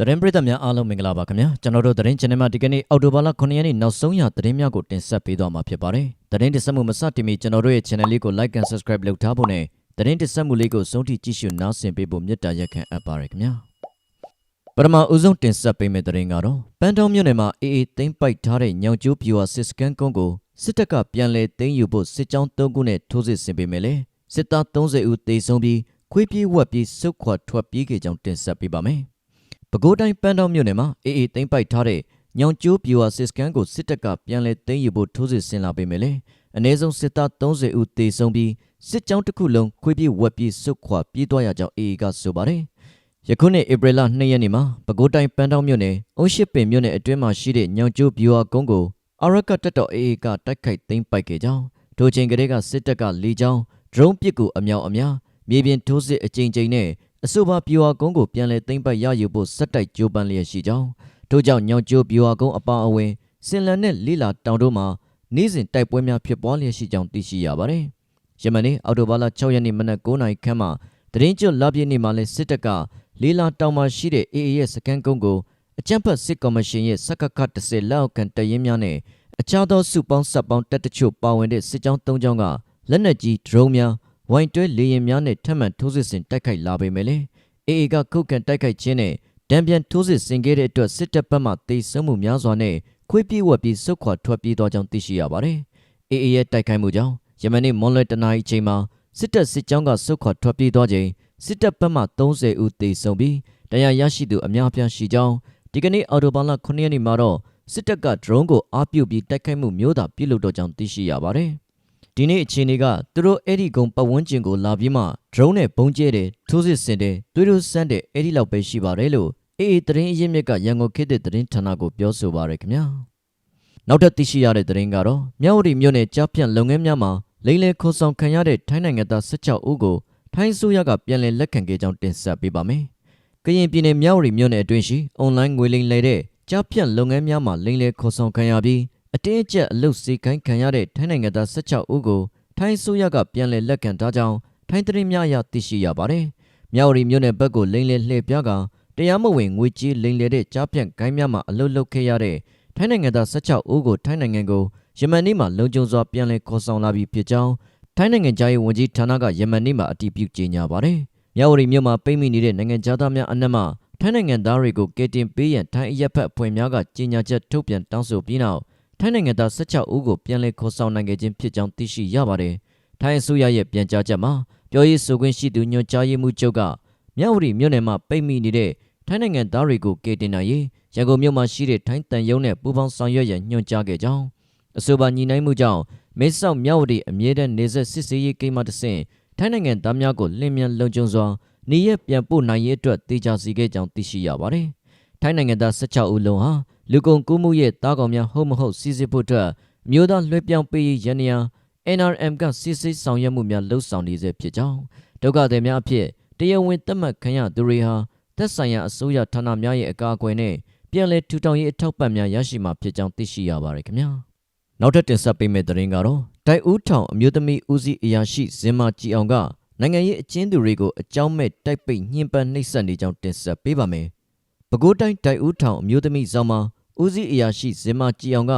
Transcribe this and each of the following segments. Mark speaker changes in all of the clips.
Speaker 1: သတင်းပရိသတ်များအားလုံးမင်္ဂလာပါခင်ဗျာကျွန်တော်တို့သတင်း channel မှာဒီကနေ့အော်တိုဘာလ9ရက်နေ့နောက်ဆုံးရသတင်းများကိုတင်ဆက်ပေးသွားမှာဖြစ်ပါတယ်သတင်းတင်ဆက်မှုမစတင်မီကျွန်တော်တို့ရဲ့ channel လေးကို like and subscribe လုပ်ထားဖို့နဲ့သတင်းတင်ဆက်မှုလေးကိုစုံထိကြည့်ရှုနားဆင်ပေးဖို့မေတ္တာရက်ခံအပ်ပါတယ်ခင်ဗျာပထမဦးဆုံးတင်ဆက်ပေးမယ့်သတင်းကတော့ပန်းတောင်းမြို့နယ်မှာအေးအေးသိမ်းပိုက်ထားတဲ့ညောင်ကျိုးပြူဟာစစ်စကန်ကုန်းကိုစစ်တပ်ကပြန်လည်သိမ်းယူဖို့စစ်ကြောင်း၃ခုနဲ့ထိုးစစ်ဆင်ပေးမယ်လေစစ်သား30ဦးသေဆုံးပြီးခွေးပြေးဝက်ပြေးစုခွာထွက်ပြေးခဲ့ကြောင်းတင်ဆက်ပေးပါမယ် ပဲခူးတိုင်းပန်းတောင်းမြို့နယ်မှာအေးအေးသိမ်းပိုက်ထားတဲ့ညောင်ကျိုးပြူဟာစစ်စကန်ကိုစစ်တပ်ကပြန်လည်သိမ်းယူဖို့ထိုးစစ်ဆင်လာပေးမယ်လေအ ਨੇ ဆုံးစစ်သား30ဦးသေဆုံးပြီးစစ်ကြောင်းတစ်ခုလုံးခွေးပြေးဝက်ပြေးစုခွာပြေးသွားရကြောင်းအေးအေးကဆိုပါတယ်ယခုနှစ်ဧပြီလ2ရက်နေ့မှာပဲခူးတိုင်းပန်းတောင်းမြို့နယ်အုံးရှိပင်မြို့နယ်အတွင်းမှာရှိတဲ့ညောင်ကျိုးပြူဟာကုန်းကိုအရကတက်တော်အေးအေးကတိုက်ခိုက်သိမ်းပိုက်ခဲ့ကြောင်းထိုချိန်ကလေးကစစ်တပ်ကလေကြောင်းဒရုန်းပစ်ကူအမြောက်အများမြေပြင်ထိုးစစ်အကြိမ်ကြိမ်နဲ့ အဆိုပါပြူဟာကုန်းကိုပြန်လည်သိမ်းပိုက်ရယူဖို့စက်တိုက်ကြိုးပမ်းလျက်ရှိကြောင်းထို့ကြောင့်ညောင်ကျိုးပြူဟာကုန်းအပါအဝင်စင်လန်နဲ့လီလာတောင်တို့မှာနေ့စဉ်တိုက်ပွဲများဖြစ်ပွားလျက်ရှိကြောင်းသိရှိရပါတယ်ယမနေ့အော်တိုဘာလ6ရက်နေ့မနက်9:00နာရီခန့်မှာတရင်ကျွတ်လပြည့်နေ့မှာလဲစစ်တပ်ကလီလာတောင်မှာရှိတဲ့ AA ရဲ့စကန်ကုန်းကိုအကြမ်းဖက်စစ်ကော်မရှင်ရဲ့စက္ကခ10လက်အောက်ခံတရင်များနဲ့အခြားသောစုပေါင်းဆက်ပေါင်းတပ်တချို့ပါဝင်တဲ့စစ်ကြောင်း၃ကြောင်းကလက်နက်ကြီးဒရုန်းများ ဝိုင်တွဲလေရင်များနဲ့ထပ်မံထိုးစစ်ဆင်တိုက်ခိုက်လာပေမဲ့လေ AA ကခုတ်ကန်တိုက်ခိုက်ခြင်းနဲ့ဒံပြန်ထိုးစစ်ဆင်ခဲ့တဲ့အတွက်စစ်တပ်ဘက်မှတေဆုံးမှုများစွာနဲ့ခွေးပြေးဝက်ပြီးစုခွာထွက်ပြေးသွားကြောင်းသိရှိရပါတယ်။ AA ရဲ့တိုက်ခိုက်မှုကြောင့်ယမနေ့မွန်လွဲတနာရီချိန်မှာစစ်တပ်စစ်ကြောင်းကစုခွာထွက်ပြေးသွားချိန်စစ်တပ်ဘက်မှ30ဦးသေဆုံးပြီးတရားရရှိသူအများအပြားရှိကြောင်းဒီကနေ့အော်တိုဘာလ9ရက်နေ့မှာတော့စစ်တပ်ကဒရုန်းကိုအားပြုပြီးတိုက်ခိုက်မှုမျိုးသာပြုလုပ်တော့ကြောင်းသိရှိရပါတယ်။ ဒီနေ့အခြေအနေကသူတို့အဲ့ဒီကုံပတ်ဝန်းကျင်ကိုလာပြီးမှဒရုန်းနဲ့ဘုံကျဲတယ်ထိုးစစ်ဆင်တယ်တွေးတို့စမ်းတယ်အဲ့ဒီလောက်ပဲရှိပါတယ်လို့အေးအေးသတင်းအရင်းမြစ်ကရန်ကုန်ခေတ်တဲ့သတင်းဌာနကိုပြောဆိုပါရခင်ဗျာ။နောက်ထပ်သိရှိရတဲ့သတင်းကတော့မြောက်ဝတီမြို့နယ်ကြားပြန့်လုပ်ငန်းများမှာလိမ့်လေခေါ်ဆောင်ခံရတဲ့ထိုင်းနိုင်ငံသား16ဦးကိုထိုင်းဆိုရကပြန်လည်လက်ခံခဲ့ကြောင်းတင်ဆက်ပေးပါမယ်။ကရင်ပြည်နယ်မြောက်ဝတီမြို့နယ်အတွင်းရှိအွန်လိုင်းငွေလိမ်လဲတဲ့ကြားပြန့်လုပ်ငန်းများမှာလိမ့်လေခေါ်ဆောင်ခံရပြီး အတင်းအကျပ်အလုတ်စေခိုင်းခံရတဲ့ထိုင်းနိုင်ငံသား16ဦးကိုထိုင်းဆိုရကပြန်လည်လက်ခံထားကြောင်းထိုင်းသတင်းများအရသိရှိရပါတယ်။မြောက်ဝတီမြို့နယ်ဘက်ကိုလိမ့်လေလှည့်ပြားကတရားမဝင်ငွေကြေးလိမ်လည်တဲ့ကြားပြန့်ဂိုင်းများမှာအလုတ်လုတ်ခဲ့ရတဲ့ထိုင်းနိုင်ငံသား16ဦးကိုထိုင်းနိုင်ငံကိုယမန်နေ့မှာလုံခြုံစွာပြန်လည်ခေါ်ဆောင်လာပြီးဖြစ်ကြောင်းထိုင်းနိုင်ငံသားရေးဝန်ကြီးဌာနကယမန်နေ့မှာအတည်ပြုကြေညာပါတယ်။မြောက်ဝတီမြို့မှာပိတ်မိနေတဲ့နိုင်ငံသားများအနက်မှထိုင်းနိုင်ငံသားတွေကိုကယ်တင်ပေးရန်ထိုင်းအရက်ဖက်အဖွဲ့များကကြေညာချက်ထုတ်ပြန်တောင်းဆိုပြီးနောက် ထိုင်းနိုင်ငံသား16ဦးကိုပြန်လည်ခေါ်ဆောင်နိုင်ခဲ့ခြင်းဖြစ်ကြောင်းသိရှိရပါတယ်။ထိုင်းအစိုးရရဲ့ပြန်ကြားချက်မှာပြောရေးဆိုခွင့်ရှိသူညွှန်ကြားရေးမှူးချုပ်ကမြောက်ဝတီမြို့နယ်မှာပိတ်မိနေတဲ့ထိုင်းနိုင်ငံသားတွေကိုကယ်တင်နိုင်ရေးရန်ကုန်မြို့မှာရှိတဲ့ထိုင်းတန်ယုံနဲ့ပူးပေါင်းဆောင်ရွက်ရန်ညွှန်ကြားခဲ့ကြောင်းအဆိုပါညီနိုင်မှုကြောင့်မဲဆောက်မြောက်ဝတီအမြဲတမ်းနေဆက်စစ်ဆေးရေးကိန်းမှတဆင့်ထိုင်းနိုင်ငံသားများကိုလင်းမြန်လုံခြုံစွာနေရပြန်ပို့နိုင်ရေးအတွက်တေချာစီခဲ့ကြောင်းသိရှိရပါတယ်။ ထိုင်းနိုင်ငံသား16ဦးလုံးဟာလူကုန်ကူးမှုရဲ့တားကောင်များဟုတ်မဟုတ်စစ်စစ်ဖို့အတွက်မြို့သားလွှဲပြောင်းပေးရေးရန်နေရန် NRM ကစစ်စစ်ဆောင်ရွက်မှုများလှုပ်ဆောင်နေစေဖြစ်ကြောင်းဒုက္ခသည်များအဖြစ်တရားဝင်သတ်မှတ်ခံရသူတွေဟာသက်ဆိုင်ရာအစိုးရဌာနများရဲ့အကာအကွယ်နဲ့ပြန်လည်ထူထောင်ရေးအထောက်ပံ့များရရှိမှာဖြစ်ကြောင်းသိရှိရပါတယ်ခင်ဗျာနောက်ထပ်တင်ဆက်ပေးမယ့်သတင်းကတော့တိုက်ဦးထောင်အမျိုးသမီးဦးစီးအရာရှိဇင်မာကြည်အောင်ကနိုင်ငံရေးအကျဉ်းသူတွေကိုအကြောင်းမဲ့တိုက်ပိတ်ညှဉ်းပန်းနှိပ်စက်နေကြောင်းတင်ဆက်ပေးပါမယ် ပဲခူးတိုင်းတိုက်ဦးထောင်အမျိုးသမီးဆောင်မှာဦးစီးအရာရှိဇင်မာကြည်အောင်က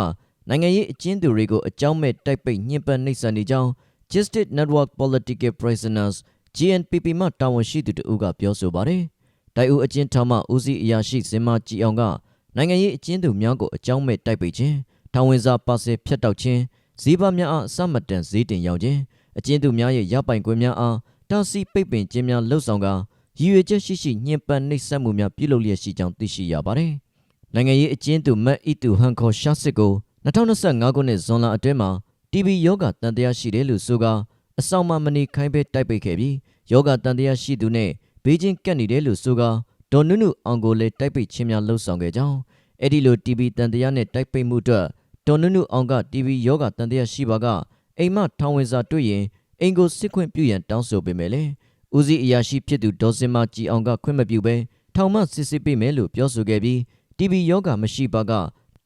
Speaker 1: နိုင်ငံရေးအကျဉ်းသူတွေကိုအကြောင်းမဲ့တိုက်ပိတ်ညှဉ်းပန်းနှိပ်စက်နေကြောင်း Justice Network Political Prisoners GNPP မှတာဝန်ရှိသူတို့ကပြောဆိုပါတယ်။တိုင်ဦးအကျဉ်းထောင်မှဦးစီးအရာရှိဇင်မာကြည်အောင်ကနိုင်ငံရေးအကျဉ်းသူများကိုအကြောင်းမဲ့တိုက်ပိတ်ခြင်းထောင်ဝင်စာပါဆယ်ဖြတ်တောက်ခြင်းဈေးပါများအားအစမတန်ဈေးတင်ရောက်ခြင်းအကျဉ်းသူများရဲ့ရပိုင်ခွင့်များအားတားဆီးပိတ်ပင်ခြင်းများလှုပ်ဆောင်က ရည်ရွယ်ချက်ရှိရှိညှဉ်းပန်းနှိပ်စက်မှုများပြုလုပ်လျက်ရှိကြောင်းသိရှိရပါတယ်။နိုင်ငံရေးအကျဉ်းသူမတ်အီတူဟန်ခေါ်ရှာစစ်ကို2025ခုနှစ်ဇွန်လအတွင်းမှာ TB ယောဂတန်တရားရှိတယ်လို့ဆိုကာအဆောင်မမနေခိုင်းပဲတိုက်ပိတ်ခဲ့ပြီးယောဂတန်တရားရှိသူနဲ့ဘေးချင်းကပ်နေတယ်လို့ဆိုကာဒေါ်နုနုအောင်ကိုလည်းတိုက်ပိတ်ခြင်းများလှုပ်ဆောင်ခဲ့ကြောင်းအဲ့ဒီလို TB တန်တရားနဲ့တိုက်ပိတ်မှုအတွက်ဒေါ်နုနုအောင်က TB ယောဂတန်တရားရှိပါကအိမ်မထောင်ဝင်စာတွေ့ရင်အင်ကိုစစ်ခွင့်ပြုရန်တောင်းဆိုပေမဲ့လေ ဦးစီးအရာရှိဖြစ်သူဒေါ်စင်မကြည်အောင်ကခွင့်မပြုဘဲထောင်မှစစ်စစ်ပေးမယ်လို့ပြောဆိုခဲ့ပြီး TB ယောဂမရှိပါက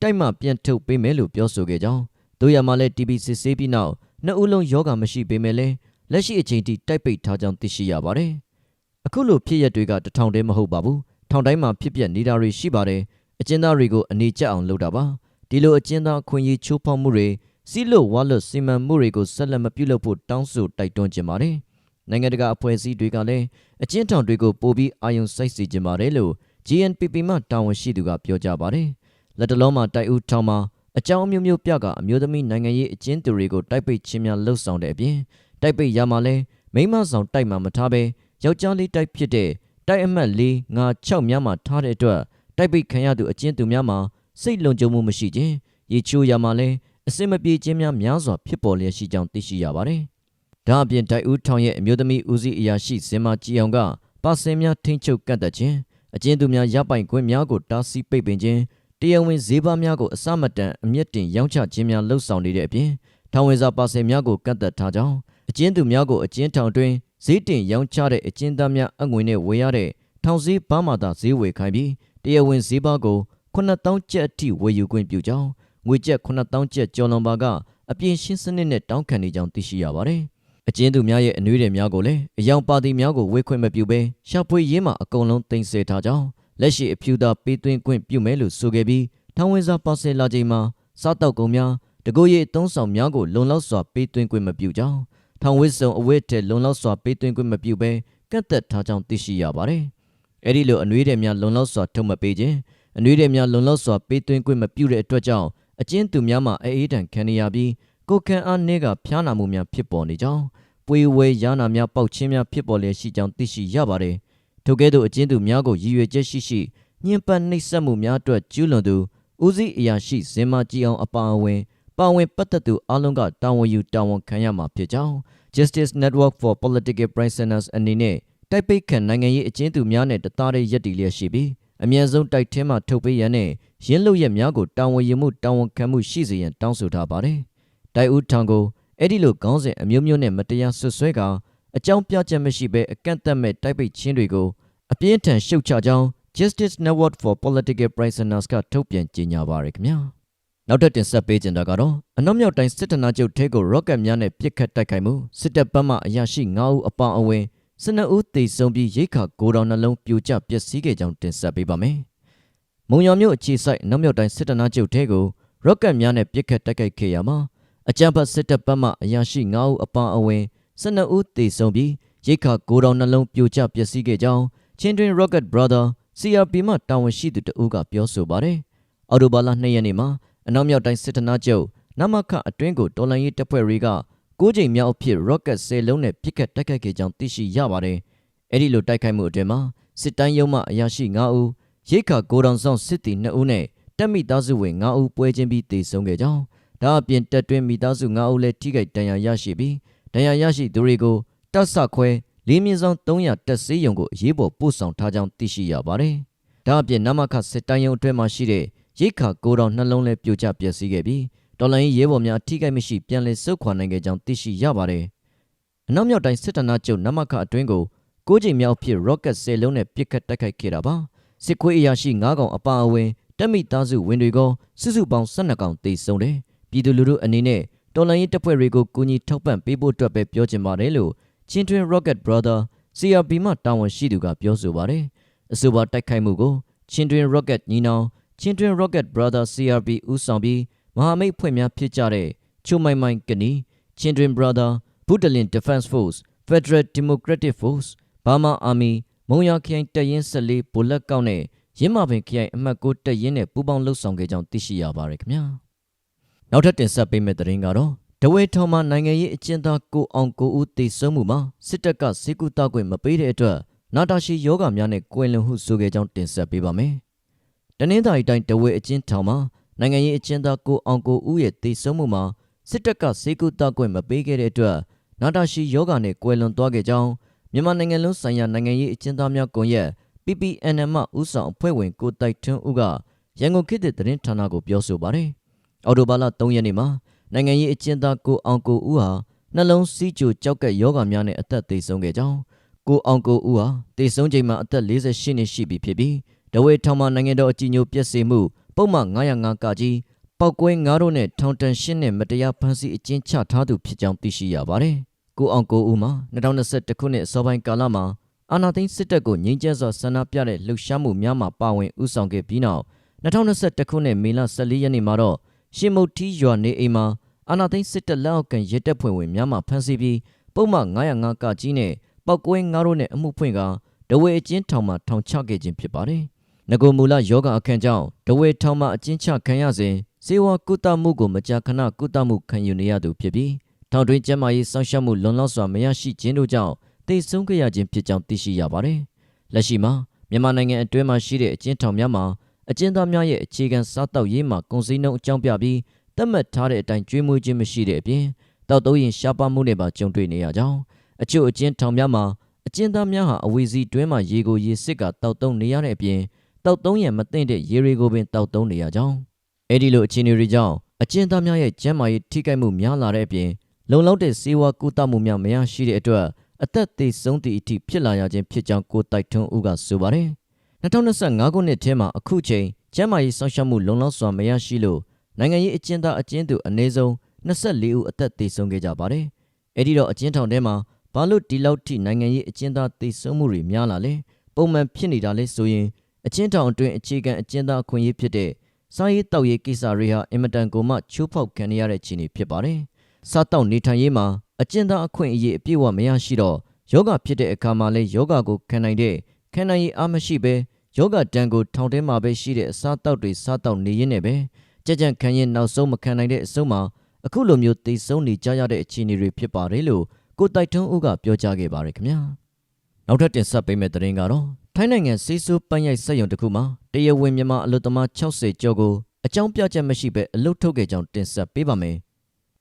Speaker 1: တိုက်မှပြန်ထုတ်ပေးမယ်လို့ပြောဆိုခဲ့ကြောင်းတို့ရမှာလဲ TB စစ်ဆေးပြီးနောက်နှစ်ဦးလုံးယောဂမရှိပေမဲ့လဲလက်ရှိအချိန်ထိတိုက်ပိတ်ထားကြောင်းသိရှိရပါတယ်။အခုလိုဖြစ်ရက်တွေကတထောင်တည်းမဟုတ်ပါဘူး။ထထောင်တိုင်းမှာဖြစ်ပျက်နေတာတွေရှိပါတယ်အကျဉ်းသားတွေကိုအနေကျအောင်လုပ်တာပါဒီလိုအကျဉ်းသားအခွင့်အရေးချိုးဖောက်မှုတွေစီးလို့ဝါလို့စီမံမှုတွေကိုဆက်လက်မပြုလုပ်ဖို့တောင်းဆိုတိုက်တွန်းခြင်းပါတယ် နိုင်ငံတကာအဖွဲ့အစည်းတွေကလည်းအကျဉ်းထောင်တွေကိုပိုပြီးအာရုံစိုက်စီခြင်းပါတယ်လို့ GNPP မှတာဝန်ရှိသူကပြောကြားပါတယ်လက်တလုံးမှာတိုက်ဦးထောင်မှာအကြောင်းအမျိုးမျိုးပြကအမျိုးသမီးနိုင်ငံရေးအကျဉ်းသူတွေကိုတိုက်ပိတ်ခြင်းများလှုပ်ဆောင်တဲ့အပြင်တိုက်ပိတ်ရမှာလဲမိမဆောင်တိုက်မှာမထားဘဲယောက်ျားလေးတိုက်ဖြစ်တဲ့တိုက်အမှတ်၄ငါ6များမှာထားတဲ့အတွက်တိုက်ပိတ်ခံရသူအကျဉ်းသူများမှာစိတ်လုံခြုံမှုမရှိခြင်းရေချိုးရမှာလဲအစင်မပြေခြင်းများများစွာဖြစ်ပေါ်လျက်ရှိကြောင်းသိရှိရပါတယ်။ ဒါအပြင်တိုက်ဦးထောင်ရဲ့အမျိုးသမီးဦးစီးအရာရှိစင်မာကြည်အောင်ကပါစင်များထိမ့်ချုပ်ကန့်သက်ခြင်းအကျဉ်းသူများရပ်ပိုင်ခွင့်များကိုတားဆီးပိတ်ပင်ခြင်းတရားဝင်ဈေးပါများကိုအစမတန်အမျက်တင်ရောင်းချခြင်းများလှုပ်ဆောင်နေတဲ့အပြင်ထောင်ဝင်စာပါစင်များကိုကန့်သက်ထားကြောင်းအကျဉ်းသူများကိုအကျဉ်းထောင်တွင်ဈေးတင်ရောင်းချတဲ့အကျဉ်းသားများအငွေနဲ့ဝယ်ရတဲ့ထောင်ဈေးပါမှသာဈေးဝယ်ခိုင်းပြီးတရားဝင်ဈေးပါကို9000ကျပ်အထိဝယ်ယူခွင့်ပြုကြောင်းငွေကျပ်9000ကျပ်ကျော်လွန်ပါကအပြင်ရှင်းစနစ်နဲ့တောင်းခံနေကြောင်းသိရှိရပါတယ်။ အကျဉ်းသူများရဲ့အနှွေးတွေများကိုလည်းအယောင်ပါတီများကိုဝေခွင့်မပြုဘဲရှာဖွေရေးမှာအကုန်လုံးတင်ဆက်ထားကြောင်းလက်ရှိအဖြူသာပေးသွင်းခွင့်ပြုမယ်လို့ဆိုခဲ့ပြီးထောင်ဝင်စာပါဆယ်လာချိန်မှာစားတောက်ကုန်များတကိုယ်ရည်အသုံးဆောင်များကိုလုံလောက်စွာပေးသွင်းခွင့်မပြုကြောင်းထောင်ဝစ်စုံအဝတ်ထဲလုံလောက်စွာပေးသွင်းခွင့်မပြုဘဲကန့်သက်ထားကြောင်းသိရှိရပါတယ်။အဲဒီလိုအနှွေးတွေများလုံလောက်စွာထုတ်မပေးခြင်းအနှွေးတွေများလုံလောက်စွာပေးသွင်းခွင့်မပြုတဲ့အတွက်ကြောင့်အကျဉ်းသူများမှအေးအေးတန်ခံနေရပြီး ကိုယ်ခံအားနည်းကဖျားနာမှုများဖြစ်ပေါ်နေကြောင်းပွေဝဲရနာများပေါက်ချင်းများဖြစ်ပေါ်လျက်ရှိကြောင်းသိရှိရပါတယ်။ထို့ကဲ့သို့အကျဉ်းသူများကိုရည်ရွယ်ချက်ရှိရှိညှဉ်းပန်းနှိပ်စက်မှုများအတွက်ကျူးလွန်သူဦးစီးအရာရှိဇင်မာကြည်အောင်အပါအဝင်ပါဝင်ပတ်သက်သူအလုံးကတာဝန်ယူတာဝန်ခံရမှာဖြစ်ကြောင်း Justice Network for Political Prisoners အနေနဲ့တိုက်ပိတ်ခံနိုင်ငံရေးအကျဉ်းသူများနဲ့တသားတည်းရက်တည်လျက်ရှိပြီးအမြန်ဆုံးတိုက်ထဲမှထုတ်ပေးရန်နဲ့ရင်းလို့ရက်များကိုတာဝန်ယူမှုတာဝန်ခံမှုရှိစေရန်တောင်းဆိုထားပါတယ်။ တိုက်ဦးထောင်ကိုအဲ့ဒီလိုခေါင်းစဉ်အမျိုးမျိုးနဲ့မတရားဆွဆွဲကအကြောင်းပြချက်မရှိဘဲအကန့်အသတ်မဲ့တိုက်ပိတ်ခြင်းတွေကိုအပြင်းထန်ရှုတ်ချကြောင်း Justice Network for Political Prisoners ကထုတ်ပြန်ကြေညာပါရခင်ဗျာနောက်ထပ်တင်ဆက်ပေးကြတာကတော့အနောက်မြောက်တိုင်းစစ်တနာချုပ်ထဲကိုရော့ကက်များနဲ့ပစ်ခတ်တိုက်ခိုက်မှုစစ်တပ်ဘက်မှအရာရှိ9ဦးအပါအဝင်12ဦးသေဆုံးပြီးရိတ်ခါ9000နှလုံးပြိုကျပျက်စီးခဲ့ကြောင်းတင်ဆက်ပေးပါမယ်။မုံရော်မြို့အခြေစိုက်အနောက်မြောက်တိုင်းစစ်တနာချုပ်ထဲကိုရော့ကက်များနဲ့ပစ်ခတ်တိုက်ခိုက်ခဲ့ရမှာ အကြမ်းဖက်စစ်တပ်ဘက်မှအရာရှိ9ဦးအပါအဝင်12ဦးသေဆုံးပြီးရိတ်ခါ9000နှလုံးပြိုကျပျက်စီးခဲ့ကြောင်းချင်းတွင် Rocket Brother CRP မှတာဝန်ရှိသူတဦးကပြောဆိုပါတယ်။အော်တိုဘာလ2ရက်နေ့မှာအနောက်မြောက်တိုင်းစစ်တနာချုပ်နမခအတွင်းကိုတော်လန်ရေးတပ်ဖွဲ့တွေက၉ချိန်မြောက်အဖြစ် rocket 10လုံးနဲ့ပစ်ခတ်တိုက်ခိုက်ခဲ့ကြောင်းသိရှိရပါတယ်။အဲ့ဒီလိုတိုက်ခိုက်မှုအတွင်းမှာစစ်တိုင်းရုံးမှအရာရှိ9ဦးရိတ်ခါကိုတောင်ဆောင်စစ်တီ2ဦးနဲ့တပ်မိသားစုဝင်9ဦးပွဲချင်းပြီးတေဆုံးခဲ့ကြောင်း ဒါအပြင်တပ်တွင်းမိသားစု9ဦးလည်းထိခိုက်ဒဏ်ရာရရှိပြီးဒဏ်ရာရရှိသူတွေကိုတပ်ဆခွဲလေးမြင့်ဆောင်300တပ်စေးရုံကိုအရေးပေါ်ပို့ဆောင်ထားကြောင်းသိရှိရပါတယ်။ဒါအပြင်နမခစစ်တိုင်းရုံးအတွင်းမှာရှိတဲ့ရိတ်ခါကိုတောင်နှလုံးလည်းပြိုကျပျက်စီးခဲ့ပြီးတော်လိုင်းရဲဘော်များထိခိုက်မရှိပြန်လည်ဆုတ်ခွာနိုင်ခဲ့ကြောင်းသိရှိရပါတယ်။အနောက်မြောက်တိုင်းစစ်တပ်နာချုပ်နမခအတွင်းကို၉ချိန်မြောက်ဖြစ် rocket 10လုံးနဲ့ပစ်ခတ်တိုက်ခိုက်ခဲ့တာပါ။စစ်ခွေးအရာရှိ9កောင်အပါအဝင်တက်မိသားစုဝင်တွေကစုစုပေါင်း12កောင်တေဆုံးတယ်။ ပြည်သူလူထုအနေနဲ့တော်လိုင်းရေးတပ်ဖွဲ့တွေကိုကူညီထောက်ပံ့ပေးဖို့အတွက်ပဲပြောချင်ပါတယ်လို့ချင်းတွင် Rocket Brother CRP မှတာဝန်ရှိသူကပြောဆိုပါတယ်။အဆိုပါတိုက်ခိုက်မှုကိုချင်းတွင် Rocket ညီနောင်ချင်းတွင် Rocket Brother CRP ဦးဆောင်ပြီးမဟာမိတ်ဖွဲ့များဖြစ်ကြတဲ့ချိုမိုင်မိုင်ကနီ Children Brother Butalin Defense Force Federal Democratic Force Burma Army မုံရခရိုင်တပ်ရင်း14ဗိုလ်လက်ကောက်နဲ့ရင်းမာပင်ခရိုင်အမှတ်6တပ်ရင်းနဲ့ပူးပေါင်းလှုပ်ဆောင်ခဲ့ကြောင်းသိရှိရပါတယ်ခင်ဗျာ နောက်ထပ်တင်ဆက်ပေးမယ့်သတင်းကတော့တဝဲထောင်မှာနိုင်ငံရေးအကျဉ်းသားကိုအောင်ကိုဦးတည်ဆုံမှုမှာစစ်တပ်ကစေကူတောက်ခွင့်မပေးတဲ့အတွက်နာတာရှီယောဂများနဲ့ကွယ်လွန်ဟုဆိုခဲ့ကြောင်းတင်ဆက်ပေးပါမယ်။တနင်္သာရီတိုင်းတဝဲအကျဉ်းထောင်မှာနိုင်ငံရေးအကျဉ်းသားကိုအောင်ကိုဦးရဲ့တည်ဆုံမှုမှာစစ်တပ်ကစေကူတောက်ခွင့်မပေးခဲ့တဲ့အတွက်နာတာရှီယောဂနဲ့ကွယ်လွန်သွားခဲ့ကြောင်းမြန်မာနိုင်ငံလုံးဆိုင်ရာနိုင်ငံရေးအကျဉ်းသားများကွန်ရက် PPNM မှဦးဆောင်အဖွဲ့ဝင်ကိုတိုက်ထွန်းဦးကရန်ကုန်ခေတ်သစ်သတင်းဌာနကိုပြောဆိုပါတယ်။ အော်တိုဘာလ3ရက်နေ့မှာနိုင်ငံရေးအကျဉ်းသားကိုအောင်ကိုဦးဟာနှလုံးစီးကြိုကြောက်ကက်ယောဂများနဲ့အသက်သေဆုံးခဲ့ကြောင်းကိုအောင်ကိုဦးဟာသေဆုံးချိန်မှာအသက်48နှစ်ရှိပြီဖြစ်ပြီးဒဝဲထောင်မှနိုင်ငံတော်အကြီးအကျယ်ပြည့်စုံမှုပုံမှန်905ကကြီးပောက်ကွဲငါးတို့နဲ့ထောင်တန်ရှင်းနဲ့မတရားဖမ်းဆီးအကျဉ်းချထားသူဖြစ်ကြောင်းသိရှိရပါတယ်။ကိုအောင်ကိုဦးမှာ2021ခုနှစ်အစောပိုင်းကာလမှာအာဏာသိမ်းစစ်တပ်ကိုငြိမ်းချမ်းစွာဆန္ဒပြတဲ့လှုပ်ရှားမှုများမှာပါဝင်ဦးဆောင်ခဲ့ပြီးနောက်2021ခုနှစ်မေလ14ရက်နေ့မှာတော့ ရှင်မုတ်ထီရွာနေအိမ်မှာအာဏာသိမ်းစစ်တပ်လက်အောက်ခံရဲတပ်ဖွဲ့ဝင်များမှဖမ်းဆီးပြီးပုံမှန်905ကကြီးနဲ့ပောက်ကွဲငါးတို့နဲ့အမှုဖွင့်ကဒဝဲအကျဉ်းထောင်မှာထောင်ချခဲ့ခြင်းဖြစ်ပါတယ်။ငကိုမူလယောဂအခန့်ကြောင့်ဒဝဲထောင်မှာအကျဉ်းချခံရစဉ်စေဝါကုသမှုကိုမကြာခဏကုသမှုခံယူနေရသူဖြစ်ပြီးထောင်တွင်းကျန်းမာရေးစောင့်ရှောက်မှုလုံလောက်စွာမရရှိခြင်းတို့ကြောင့်တိတ်ဆုံးခဲ့ရခြင်းဖြစ်ကြောင်းသိရှိရပါတယ်။လက်ရှိမှာမြန်မာနိုင်ငံအတွင်းမှာရှိတဲ့အကျဉ်းထောင်များမှာ အကျဉ်းသားများရဲ့အခြေခံစားတောက်ရေးမှာကုန်စည်နှုန်းအကြောင်းပြပြီးသတ်မှတ်ထားတဲ့အတိုင်းကျွေးမွေးခြင်းမရှိတဲ့အပြင်တောက်သုံးရင်ရှားပါမှုနဲ့ပါကြုံတွေ့နေရကြောင်းအချို့အကျဉ်းထောင်များမှာအကျဉ်းသားများဟာအဝေစီတွင်းမှာရေကိုရေစစ်ကတောက်သုံးနေရတဲ့အပြင်တောက်သုံးရန်မသင့်တဲ့ရေတွေကိုပင်တောက်သုံးနေရကြောင်းအဲ့ဒီလိုအခြေအနေတွေကြောင့်အကျဉ်းသားများရဲ့ကျန်းမာရေးထိခိုက်မှုများလာတဲ့အပြင်လုံလောက်တဲ့စေဝါကုသမှုများမရရှိတဲ့အတွက်အသက်သေဆုံးသည့်အထိဖြစ်လာရခြင်းဖြစ်ကြောင်းကိုတိုက်ထွန်းဦးကဆိုပါတယ် 2025ခုနှစ်ထဲမှာအခုချိန်ကျန်းမာရေးစောင့်ရှောက်မှုလုံလောက်စွာမရရှိလို့နိုင်ငံရေးအကျဉ်းသားအကျဉ်းသူအနည်းဆုံး24ဦးအသက်သေဆုံးခဲ့ကြပါတယ်။အဲဒီတော့အကျဉ်းထောင်ထဲမှာဘာလို့ဒီလောက်ထိနိုင်ငံရေးအကျဉ်းသားသေဆုံးမှုတွေများလာလဲ။ပုံမှန်ဖြစ်နေတာလဲဆိုရင်အကျဉ်းထောင်အတွင်းအခြေခံအကျဉ်းသားအခွင့်အရေးဖြစ်တဲ့စားရေးတောက်ရေးကိစ္စတွေဟာအင်မတန်ကိုမှချိုးဖောက်ခံရတဲ့ခြေအနေဖြစ်ပါတယ်။စားတောက်နေထိုင်ရေးမှာအကျဉ်းသားအခွင့်အရေးအပြည့်အဝမရရှိတော့ယောဂဖြစ်တဲ့အခါမှာလဲယောဂကိုခံနိုင်တဲ့ခံနိုင်ရည်အားမရှိဘဲ ယောဂတန်ကိုထောင်ထဲမှာပဲရှိတဲ့အစားတောက်တွေစားတောက်နေရင်းနဲ့ပဲကြက်ကြံခံရင်နောက်ဆုံးမခံနိုင်တဲ့အဆုံးမှာအခုလိုမျိုးသိဆုံးနေကြရတဲ့အခြေအနေတွေဖြစ်ပါတယ်လို့ကိုတိုက်ထွန်းဦးကပြောကြားခဲ့ပါတယ်ခင်ဗျာနောက်ထပ်တင်ဆက်ပေးမယ့်သတင်းကတော့ထိုင်းနိုင်ငံစီဆူပန်းရိုက်စက်ရုံတစ်ခုမှာတရားဝင်မြန်မာအလုပ်သမား60ကျော်ကိုအကြောင်းပြချက်မရှိဘဲအလုပ်ထုတ်ခဲ့ကြောင်းတင်ဆက်ပေးပါမယ်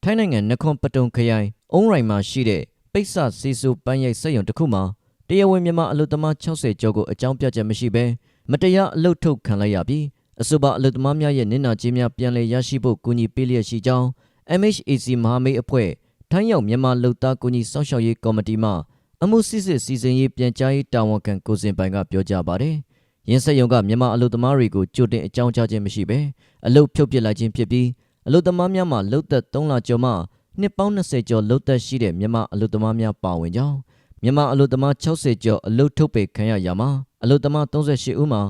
Speaker 1: ထိုင်းနိုင်ငံနခွန်ပတုံခရိုင်အုံးရိုင်မှာရှိတဲ့ပိတ်ဆစီဆူပန်းရိုက်စက်ရုံတစ်ခုမှာ တရားဝင်မြန်မာအလုပ်သမား60ကျော်ကိုအကြောင်းပြချက်မရှိဘဲမတရားအလုပ်ထုတ်ခံလိုက်ရပြီးအဆိုပါအလုပ်သမားများရဲ့နစ်နာကြေးများပြန်လည်ရရှိဖို့ကူညီပေးလျက်ရှိကြောင်း MHAC မဟာမိတ်အဖွဲ့ထိုင်းရောက်မြန်မာလုပ်သားကူညီစောင့်ရှောက်ရေးကော်မတီမှအမှုစစ်စစ်စီစဉ်ရေးပြန်ကြားရေးတာဝန်ခံကိုစင်ပိုင်ကပြောကြားပါတယ်။ရင်းဆက်ယုံကမြန်မာအလုပ်သမားတွေကိုကြိုတင်အကြောင်းကြားခြင်းမရှိဘဲအလုပ်ဖြုတ်ပစ်လိုက်ခြင်းဖြစ်ပြီးအလုပ်သမားများမှလုံသက်3လကျော်မှနှစ်ပေါင်း20ကျော်လုံသက်ရှိတဲ့မြန်မာအလုပ်သမားများပါဝင်ကြောင်း မြန်မာအလုပ်သမား60ကျော်အလုပ်ထုတ်ပေခံရရမှာအလုပ်သမား38ဦးမှာ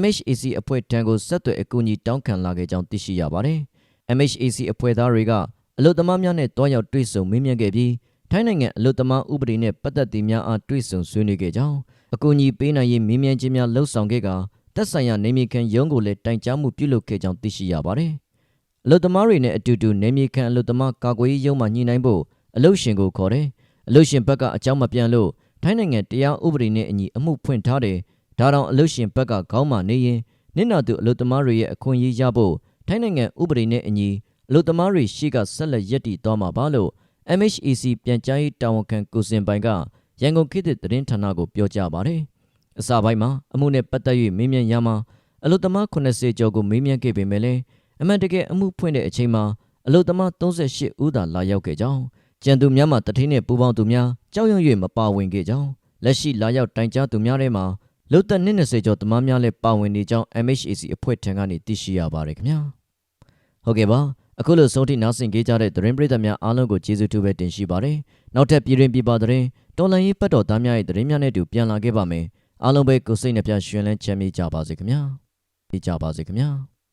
Speaker 1: MHAC အဖွဲ့ထံကိုဆက်သွယ်အကူအညီတောင်းခံလာခဲ့ကြောင်းသိရှိရပါတယ်။ MHAC အဖွဲ့သားတွေကအလုသမားများနဲ့တွားရောက်တွေ့ဆုံမေးမြန်းခဲ့ပြီးထိုင်းနိုင်ငံအလုသမားဥပဒေနဲ့ပတ်သက်သူများအားတွေ့ဆုံဆွေးနွေးခဲ့ကြောင်းအကူအညီပေးနိုင်ရေးမေးမြန်းခြင်းများလှုပ်ဆောင်ခဲ့ကတက်ဆိုင်ရာနေမြေခံရုံးကိုလည်းတိုင်ကြားမှုပြုလုပ်ခဲ့ကြောင်းသိရှိရပါတယ်။အလုသမားတွေနဲ့အတူတူနေမြေခံအလုသမားကာကွယ်ရေးရုံးမှညှိနှိုင်းဖို့အလုရှင်ကိုခေါ်တယ်။ အလုရှင်ဘက်ကအကြောင်းမပြန်လို့ထိုင်းနိုင်ငံတရားဥပဒေနဲ့အညီအမှုဖွင့်ထားတယ်။ဒါတောင်အလုရှင်ဘက်ကခေါင်းမာနေရင်နင့်နာသူအလုသမားတွေရဲ့အခွင့်အရေးရဖို့ထိုင်းနိုင်ငံဥပဒေနဲ့အညီအလုသမားတွေရှိကဆက်လက်ရည်တည်သွားမှာပါလို့ MHAC ပြန်ကြားရေးတာဝန်ခံကိုစင်ပိုင်ကရန်ကုန်ခေတ်သစ်သတင်းဌာနကိုပြောကြားပါတယ်။အစပိုင်းမှာအမှုနဲ့ပတ်သက်၍မေးမြန်းရမှာအလုသမား80ကျော်ကိုမေးမြန်းခဲ့ပေမဲ့လည်းအမှန်တကယ်အမှုဖွင့်တဲ့အချိန်မှာအလုသမား38ဦးသာလာရောက်ခဲ့ကြောင်း ကြံသူများမှတထင်းနဲ့ပူပေါင်းသူများကြောက်ရွံ့၍မပါဝင်ခဲ့ကြောင်းလက်ရှိလာရောက်တိုင်ကြားသူများထဲမှာလုသက်20ကျော်တမများလည်းပါဝင်နေကြောင်း MHAC အဖွဲ့ထံကနေသိရှိရပါတယ်ခင်ဗျာဟုတ်ကဲ့ပါအခုလိုဆုံးထိနားဆင်ကြကြတဲ့သတင်းပရိသတ်များအားလုံးကိုကျေးဇူးတူပဲတင်ရှိပါတယ်နောက်ထပ်ပြည်တွင်ပြည်ပသတင်းတော်လန်ရေးပတ်တော်သားများရဲ့သတင်းများနဲ့တူပြန်လာခဲ့ပါမယ်အားလုံးပဲကိုစိတ်နှပြရှင်လန်းချမ်းမြေ့ကြပါစေခင်ဗျာပြကြပါစေခင်ဗျာ